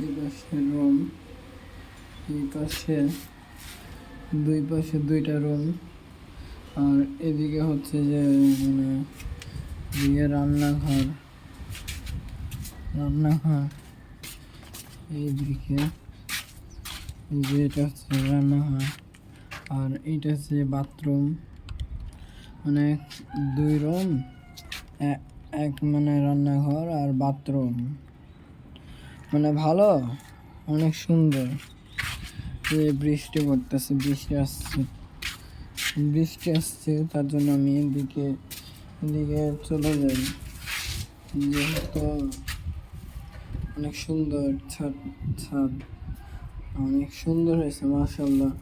এই পাশে রুম, এই পাশে দুই পাশে দুইটা রুম। আর এদিকে হচ্ছে যে মানে এদিকে রান্নাঘর রান্নাঘর। এইদিকে, এই যে এটা হচ্ছে রান্নাঘর, আর এইটা হচ্ছে বাথরুম। মানে দুই রুম এক মানে রান্নাঘর আর বাথরুম। মানে ভালো? অনেক সুন্দর। এই বৃষ্টি পড়তেছে, বৃষ্টি আসছে। বৃষ্টি আসছে, তার জন্য আমি এদিকে এদিকে চলে যাই। যেহেতু অনেক সুন্দর ছাদ ছাদ। অনেক সুন্দর হয়েছে মাশাল্লাহ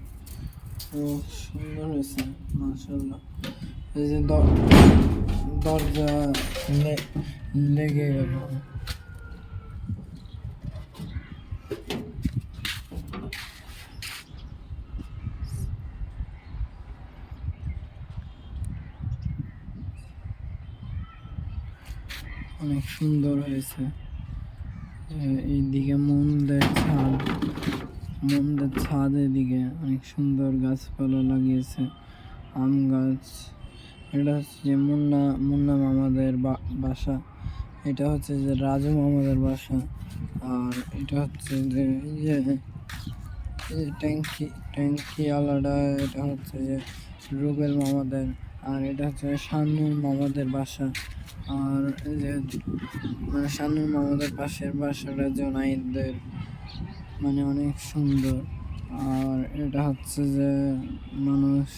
অনেক সুন্দর হয়েছে মাশাল্লাহ এই যে দরজা লেগে গেল। অনেক সুন্দর হয়েছে। এইদিকে মন্দের ছাদ। মন্দের ছাদ এদিকে অনেক সুন্দর গাছপালা লাগিয়েছে, আম গাছ। এটা হচ্ছে যে মুন্না মুন্না মামাদের বাসা। এটা হচ্ছে যে রাজু মামাদের বাসা। আর এটা হচ্ছে যে যে ট্যাঙ্কি ট্যাঙ্কি আলাদা এটা হচ্ছে যে রুবেল মামাদের আর এটা হচ্ছে শানুর মামাদের বাসা। আর এই যে মানে শানুর মামাদের পাশের বাসাটা জোনাইদের মানে অনেক সুন্দর। আর এটা হচ্ছে যে, মানুষ,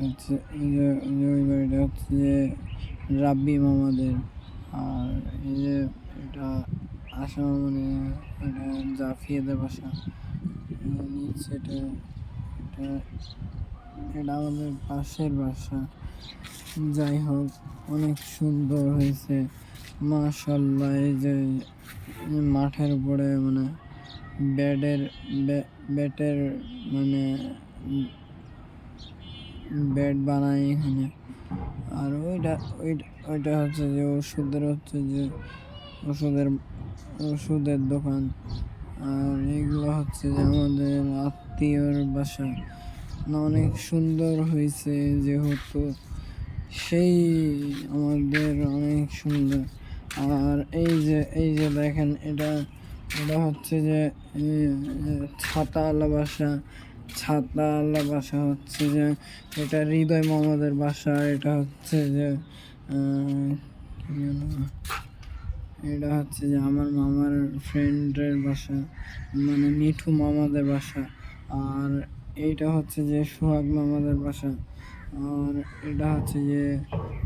হচ্ছে যে ওই বাড়িটা হচ্ছে যে রাব্বি মামাদের। আর এই যে এটা আশা মানে এটা জাফিয়াদের বাসা। নিচে এটা এটা এটা আমাদের পাশের বাসা। যাই হোক, অনেক সুন্দর হয়েছে। মাশাল্লাহ এই যে মাঠের উপরে মানে বেডের বেটের মানে বেড বানাই এখানে। আর ওইটা ওইটা ওইটা হচ্ছে যে ওষুধের হচ্ছে যে ওষুধের ওষুধের দোকান। আর এগুলো হচ্ছে যে আমাদের আত্মীয়র বাসা। অনেক সুন্দর হয়েছে যেহেতু। সেই আমাদের অনেক সুন্দর। আর এই যে এই যে দেখেন এটা এটা হচ্ছে যে ছাতাওয়ালা বাসা। ছাতাওয়ালা বাসা হচ্ছে যে এটা হৃদয় মামাদের বাসা। এটা হচ্ছে যে এটা হচ্ছে যে আমার মামার ফ্রেন্ডের বাসা মানে মিঠু মামাদের বাসা। আর এইটা হচ্ছে যে সোহাগ মামাদের বাসা। আর এটা হচ্ছে যে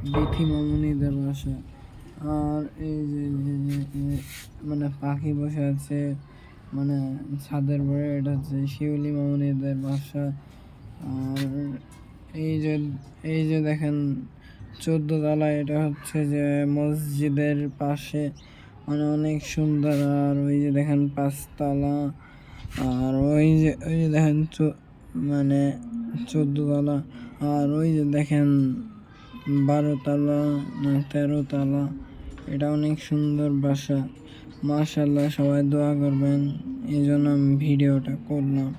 বিথি মামুনিদের বাসা। আর এই যে মানে পাখি বসে আছে মানে ছাদের পরে, এটা হচ্ছে শিউলি মামুনিদের বাসা। আর এই যে এই যে দেখেন, চোদ্দ তলা এটা হচ্ছে যে মসজিদের পাশে মানে অনেক সুন্দর। আর ওই যে দেখেন পাঁচতলা। আর ওই যে ওই যে দেখেন মানে চোদ্দ তালা আর ওই যে দেখেন বারো তালা না তেরো তালা এটা অনেক সুন্দর বাসা। মার্শাল্লাহ সবাই দোয়া করবেন এই জন্য আমি ভিডিওটা করলাম।